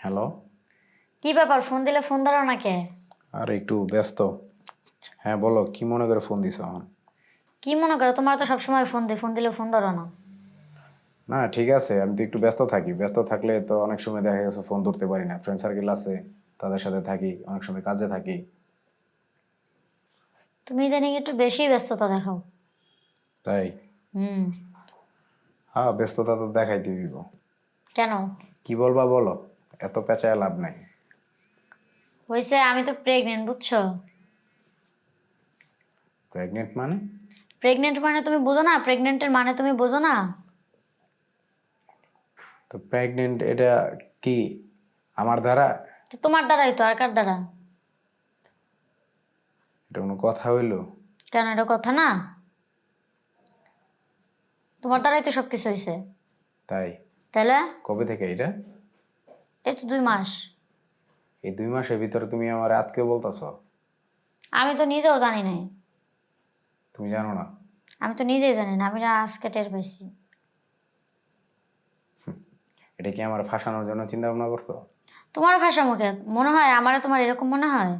Hello? কি ব্যাপার? Phone দিলে ফোন ধরো না কে আর একটু ব্যস্ত। হ্যাঁ বলো কি মনে করে ফোন দিছো এখন? কি মনে করো? তোমার তো সবসময় ফোন দিই ফোন দিলে ফোন ধরো না। না ঠিক আছে আমি তো একটু ব্যস্ত থাকি। ব্যস্ত থাকলে তো অনেক সময় দেখা গেছে ফোন ধরতে পারি না। ফ্রেন্ড সার্কেল আছে তাদের সাথে থাকি অনেক সময় কাজে থাকি। তুমি ইদানিং একটু বেশি ব্যস্ততা দেখাও। তাই? হুম। হ্যাঁ ব্যস্ততা তো দেখাই দিব কেন? কি বলবা বলো? এত পেঁচায় লাভ নাই। হয়েছে আমি তো প্রেগনেন্ট বুঝছ? প্রেগনেন্ট মানে? প্রেগনেন্ট মানে তুমি বোঝো না প্রেগনেন্টের মানে তুমি বোঝো না। তো প্রেগনেন্ট এটা কি আমার দ্বারা? তো তোমার দ্বারাই তো আর কার দ্বারা? এটা কোনো কথা হইল? কেন এটা কথা না? তোমার দ্বারাই তো সবকিছু হয়েছে তাই? তাহলে কবে থেকে এটা? এই তো দুই মাস। এই দুই মাসের ভিতরে তুমি আমার আজকে বলতেছ? আমি তো নিজেও জানি নাই। তুমি জানো না? আমি তো নিজেই জানি না আমি না আজকে টের পাইছি। এটা কি আমার ফাঁসানোর জন্য চিন্তা ভাবনা করছ? তোমার ভাষা মুখে মনে হয় আমার তোমার এরকম মনে হয়?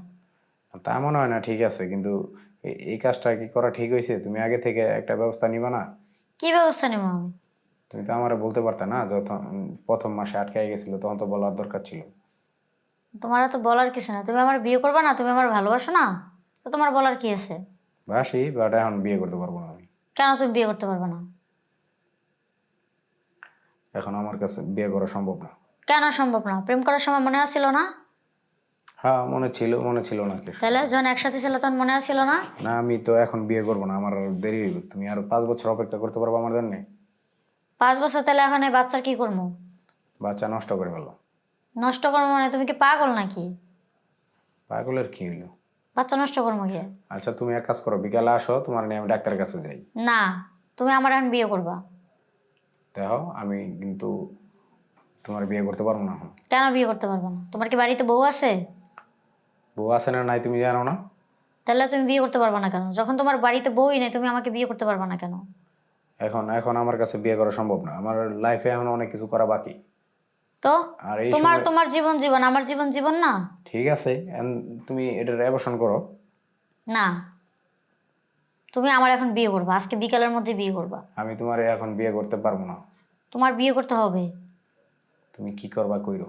তা মনে হয় না ঠিক আছে কিন্তু এই কাজটা কি করা ঠিক হয়েছে তুমি আগে থেকে একটা ব্যবস্থা নিবা না? কি ব্যবস্থা নেব আমি? তুমি তো আমারে বলতে পারতে না যখন প্রথম মাসে আটকাই গেছিল তখন তো বলার দরকার ছিল। তোমার তো বলার কিছু না। তুমি আমার বিয়ে করবে না তুমি আমার ভালোবাসো না? তো তোমার বলার কি আছে? বাসি বাট এখন বিয়ে করতে পারব না আমি। কেন তুমি বিয়ে করতে পারবে না? এখন আমার কাছে বিয়ে করা সম্ভব না। কেন সম্ভব না? প্রেম করার সময় মনে আসছিল না? হ্যাঁ মনে ছিল মনে ছিল না তাহলে যখন একসাথে ছিল তখন মনে আসছিল না? না আমি তো এখন বিয়ে করব না আমার আর দেরি হইব। তুমি আরও পাঁচ বছর অপেক্ষা করতে পারব আমার জন্য? পাঁচ বছর তাহলে এখন এই বাচ্চার কি করব? বাচ্চা নষ্ট করে ফেলো নষ্ট করব মানে? তুমি কি পাগল নাকি? পাগলের কি হইল? বাচ্চা নষ্ট করব গিয়ে আচ্ছা তুমি এক কাজ করো বিকালে আসো তোমার নিয়ে আমি ডাক্তারের কাছে যাই। না তুমি আমার এখন বিয়ে করবা। দেখো আমি কিন্তু তোমার বিয়ে করতে পারব না এখন। কেন বিয়ে করতে পারব না? তোমার কি বাড়িতে বউ আছে? বউ আছে না নাই তুমি জানো না? তাহলে তুমি বিয়ে করতে পারবে না কেন? যখন তোমার বাড়িতে বউই নেই তুমি আমাকে বিয়ে করতে পারবে না কেন? এখন এখন আমার কাছে বিয়ে করা সম্ভব না। আমার লাইফে এখন অনেক কিছু করা বাকি। তো? আর এই তোমার সময় তোমার জীবন জীবন আমার জীবন জীবন না? ঠিক আছে and তুমি এটার অ্যাবর্শন করো। না। তুমি আমার এখন বিয়ে করবা আজকে বিকালের মধ্যে বিয়ে করবা। আমি তোমার এখন বিয়ে করতে পারব না। তোমার বিয়ে করতে হবে? তুমি কি করবা কইরো?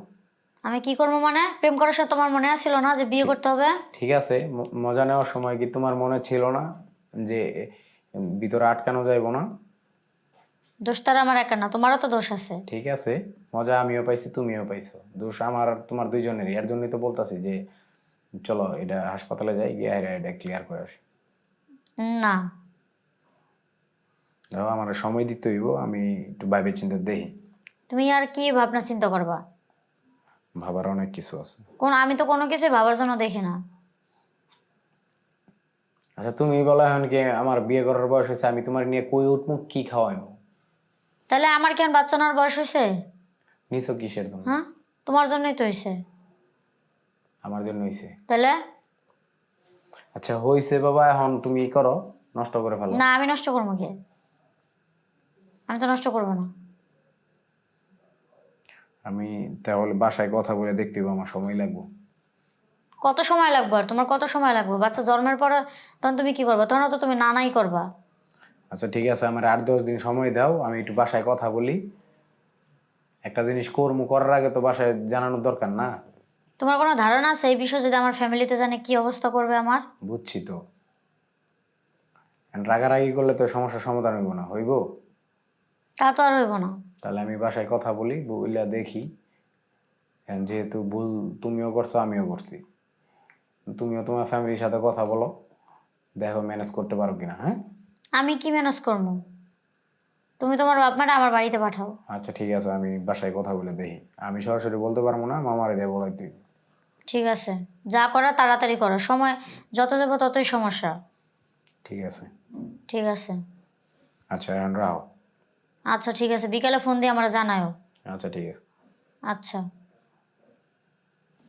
আমি কি করব মানে? প্রেম করার সময় তোমার মনে আসছিল না যে বিয়ে করতে হবে? ঠিক আছে ম- মজা নেওয়ার সময় কি তোমার মনে ছিল না যে উম, ভিতরে আটকানো যাইব না? দোষ তার আমার একা না তোমারও তো দোষ আছে। ঠিক আছে মজা আমিও পাইছি তুমিও পাইছো। দোষ আমার আর তোমার দুইজনেরই এর জন্যই তো বলতাছি যে চলো এটা হাসপাতালে যাই গিয়ে আইরা এটা ক্লিয়ার করে আসি। না। দেখো আমার সময় দিতে হইব আমি একটু ভাইবে চিন্তা দেখি তুমি আর কি ভাবনা চিন্তা করবা? ভাবার অনেক কিছু আছে। কোন আমি তো কোনো কিছু ভাবার জন্য দেখি না। আচ্ছা তুমি বলো এখন কি আমার বিয়ে করার বয়স হয়েছে আমি তোমার নিয়ে কই উঠবো কি খাওয়াইবো? তাহলে আমার কেন বাচ্চা নেওয়ার বয়স হয়েছে নিছো কিসের জন্য? হ্যাঁ? তোমার জন্যই তো হয়েছে আমার জন্য হয়েছে তাহলে? আচ্ছা হয়েছে বাবা এখন তুমি ই করো নষ্ট করে ফেলো। না আমি নষ্ট করব কে? আমি তো নষ্ট করব না। আমি তাহলে বাসায় কথা বলে দেখতে আমার সময় লাগবে। কত সময় লাগবে আর? তোমার কত সময় লাগবে? বাচ্চা জন্মের পরে তখন তুমি কি করবা? তখন তো তুমি নানাই করবা। আচ্ছা ঠিক আছে আমার আট দশ দিন সময় দাও আমি একটু বাসায় কথা বলি। একটা জিনিস কর্ম করার আগে তো বাসায় জানানোর দরকার না। তোমার কোনো ধারণা আছে এই বিষয়ে যদি আমার ফ্যামিলিতে জানে কি অবস্থা করবে আমার? বুঝছি তো। রাগারাগি করলে তো সমস্যার সমাধান হইব না হইব? তা তো আর হইব না। তাহলে আমি বাসায় কথা বলি বইলা দেখি। যেহেতু ভুল তুমিও করছ আমিও করছি। তুমিও তোমার ফ্যামিলির সাথে কথা বলো দেখো ম্যানেজ করতে পারো কিনা হ্যাঁ? আমি কি ম্যানেজ করব? তুমি তোমার বাপ মাটা আমার বাড়িতে পাঠাও। আচ্ছা ঠিক আছে আমি বাসায় কথা বলে দেখি। আমি সরাসরি বলতে পারব না মামারে দিয়ে বলাই ঠিক আছে যা করা তাড়াতাড়ি করো। সময় যত যাব ততই সমস্যা। ঠিক আছে। ঠিক আছে। আচ্ছা এখন রাও। আচ্ছা ঠিক আছে বিকালে ফোন দিয়ে আমরা জানাও আচ্ছা ঠিক আছে। আচ্ছা।